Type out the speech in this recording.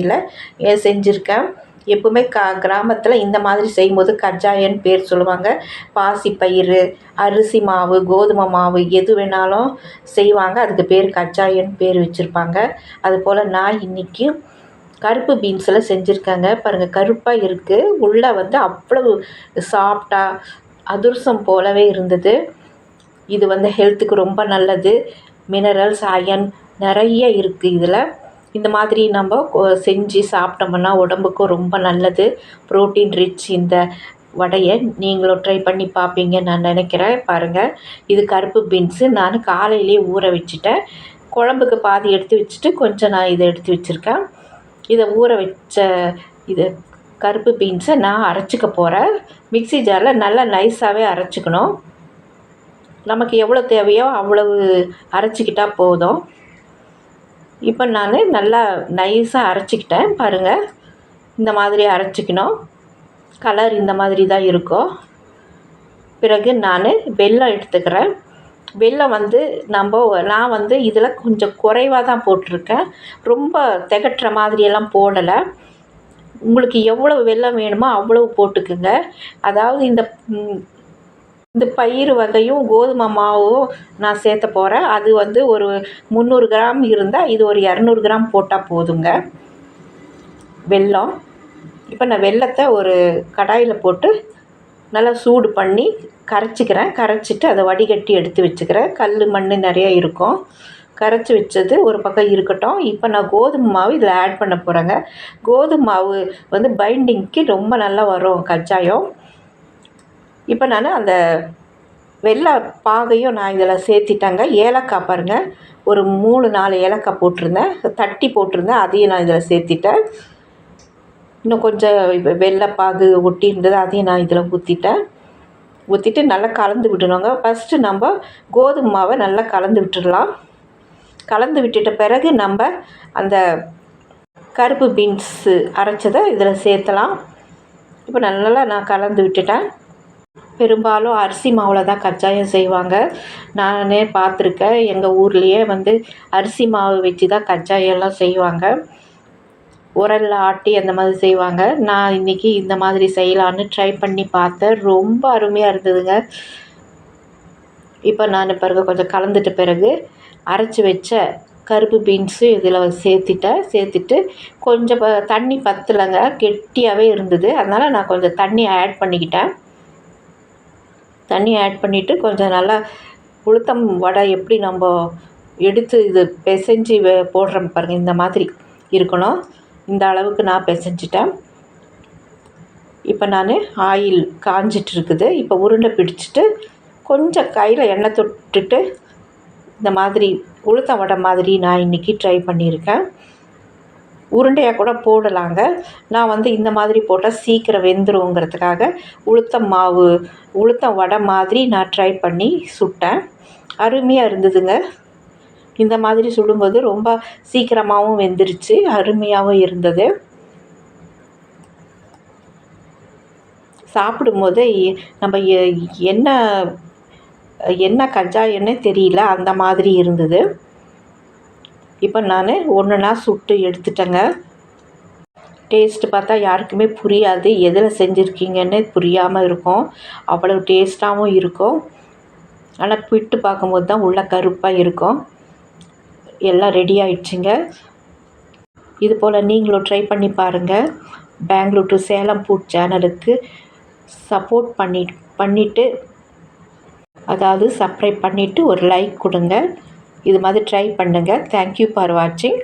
இதில் செஞ்சுருக்கேன்? எப்பவுமே க கிராமத்தில் இந்த மாதிரி செய்யும்போது கஜாயன்னு பேர் சொல்லுவாங்க. பாசிப்பயிறு அரிசி மாவு கோதுமை மாவு எது வேணாலும் செய்வாங்க. அதுக்கு பேர் கஜாயன்னு பேர் வச்சுருப்பாங்க. அதுபோல் நான் இன்றைக்கி கருப்பு பீன்ஸில் செஞ்சுருக்கேங்க. பாருங்கள் கருப்பாக இருக்குது உள்ளே வந்து அவ்வளவு சாஃப்டாக அதிர்சம் போலவே இருந்தது. இது வந்து ஹெல்த்துக்கு ரொம்ப நல்லது. மினரல்ஸ் அயன் நிறைய இருக்குது இதில். இந்த மாதிரி நம்ம செஞ்சு சாப்பிட்டோம்னா உடம்புக்கும் ரொம்ப நல்லது. ப்ரோட்டீன் ரிச் இந்த வடையை நீங்களும் ட்ரை பண்ணி பார்ப்பீங்க நான் நினைக்கிறேன். பாருங்கள் இது கருப்பு பீன்ஸு. நான் காலையிலே ஊற வச்சுட்டேன். குழம்புக்கு பாதி எடுத்து வச்சுட்டு கொஞ்சம் நான் இதை எடுத்து வச்சுருக்கேன். இதை ஊற வச்ச இது கருப்பு பீன்ஸை நான் அரைச்சிக்க போகிறேன் மிக்ஸி ஜாரில் நல்லா நைஸாகவே அரைச்சிக்கணும். நமக்கு எவ்வளோ தேவையோ அவ்வளவு அரைச்சிக்கிட்டால் போதும். இப்போ நான் நல்லா நைஸாக அரைச்சிக்கிட்டேன். பாருங்கள் இந்த மாதிரி அரைச்சிக்கணும். கலர் இந்த மாதிரி தான் இருக்கும். பிறகு நான் வெல்லம் எடுத்துக்கிறேன். வெல்லம் வந்து நம்ம நான் வந்து இதில் கொஞ்சம் குறைவாக தான் போட்டிருக்கேன். ரொம்ப திகட்டுற மாதிரியெல்லாம் போடலை. உங்களுக்கு எவ்வளோ வெல்லம் வேணுமோ அவ்வளவு போட்டுக்குங்க. அதாவது இந்த இந்த பயிர் வகையும் கோதுமை மாவும் நான் சேர்த்த போகிறேன் அது வந்து ஒரு முந்நூறு கிராம் இருந்தால் இது ஒரு இரநூறு கிராம் போட்டால் போதுங்க. வெல்லம். இப்போ நான் வெல்லத்தை ஒரு கடாயில் போட்டு நல்லா சூடு பண்ணி கரைச்சிக்கிறேன். கரைச்சிட்டு அதை வடிகட்டி எடுத்து வச்சுக்கிறேன். கல் மண் நிறையா இருக்கும். கரைச்சி வச்சது ஒரு பக்கம் இருக்கட்டும். இப்போ நான் கோதுமை மாவு இதில் ஆட் பண்ண போகிறேங்க கோதுமை மாவு வந்து பைண்டிங்க்கு ரொம்ப நல்லா வரும். கஜாயம். இப்போ நான் அந்த வெள்ளை பாகையும் நான் இதில் சேர்த்திட்டேங்க. ஏலக்காய் பாருங்கள் ஒரு மூணு நாலு ஏலக்காய் போட்டிருந்தேன். தட்டி போட்டிருந்தேன். அதையும் நான் இதில் சேர்த்திட்டேன். இன்னும் கொஞ்சம் வெள்ளைப்பாகு ஒட்டி இருந்தது அதையும் நான் இதில் ஊற்றிட்டேன் ஊற்றிட்டு நல்லா கலந்து விடணுங்க. ஃபஸ்ட்டு நம்ம கோதுமை மாவை நல்லா கலந்து விட்டுடலாம். கலந்து விட்டுட்ட பிறகு நம்ம அந்த கருப்பு பீன்ஸு அரைச்சதை இதில் சேர்த்தலாம். இப்போ நல்லா நான் கலந்து விட்டுட்டேன். பெரும்பாலும் அரிசி மாவில் தான் கச்சாயம் செய்வாங்க. நானே பார்த்துருக்கேன். எங்கள் ஊர்லேயே வந்து அரிசி மாவு வச்சு தான் கச்சாயம்லாம் செய்வாங்க. உரலில் ஆட்டி அந்த மாதிரி செய்வாங்க. நான் இன்றைக்கி இந்த மாதிரி செய்யலான்னு ட்ரை பண்ணி பார்த்தேன். ரொம்ப அருமையாக இருந்ததுங்க. இப்போ நான் பிறகு கொஞ்சம் கலந்துட்ட பிறகு அரைச்சி வச்ச கருப்பு பீன்ஸு இதில் சேர்த்திட்டேன். சேர்த்துட்டு கொஞ்சம் ப தண்ணி பத்தலைங்க. கெட்டியாகவே இருந்தது. அதனால் நான் கொஞ்சம் தண்ணி ஆட் பண்ணிக்கிட்டேன். தண்ணி ஆட் பண்ணிவிட்டு கொஞ்சம் நல்லா உளுத்தம் வடை எப்படி நம்ம எடுத்து இது பிசைஞ்சு போடுறோம் பாருங்கள் இந்த மாதிரி இருக்கணும். இந்த அளவுக்கு நான் பிசைஞ்சிட்டேன். இப்போ நான் ஆயில் காஞ்சிட்ருக்குது இப்போ உருண்டை பிடிச்சிட்டு கொஞ்சம் கையில் எண்ணெய் தொட்டுட்டு இந்த மாதிரி உளுத்தம் வடை மாதிரி நான் இன்றைக்கி ட்ரை பண்ணியிருக்கேன். உருண்டையாக கூட போடலாங்க. நான் வந்து இந்த மாதிரி போட்டால் சீக்கிரம் வெந்துருங்கிறதுக்காக உளுத்தம் மாவு உளுத்தம் வடை மாதிரி நான் ட்ரை பண்ணி சுட்டேன். அருமையாக இருந்ததுங்க. இந்த மாதிரி சுடும்போது ரொம்ப சீக்கிரமாகவும் வெந்துருச்சு. அருமையாகவும் இருந்தது. சாப்பிடும்போது நம்ம என்ன என்ன கஜா கஜாயன்னு தெரியல அந்த மாதிரி இருந்தது. இப்போ நான் ஒன்றுனா சுட்டு எடுத்துட்டேங்க. டேஸ்ட்டு பார்த்தா யாருக்குமே புரியாது எதில் செஞ்சுருக்கீங்கன்னு புரியாமல் இருக்கும். அவ்வளோ டேஸ்ட்டாகவும் இருக்கும். ஆனால் பிட்டு பார்க்கும்போது தான் உள்ளே கருப்பாக இருக்கும். எல்லாம் ரெடி ஆயிடுச்சுங்க. இது போல் நீங்களும் ட்ரை பண்ணி பாருங்கள் பெங்களூர் டு சேலம் ஃபுட் சேனலுக்கு சப்போர்ட் பண்ணி பண்ணிவிட்டு அதாவது சப்ஸ்கிரைப் பண்ணிவிட்டு ஒரு லைக் கொடுங்க. இது மாதிரி ட்ரை பண்ணுங்கள் தேங்க்யூ ஃபார் வாட்சிங்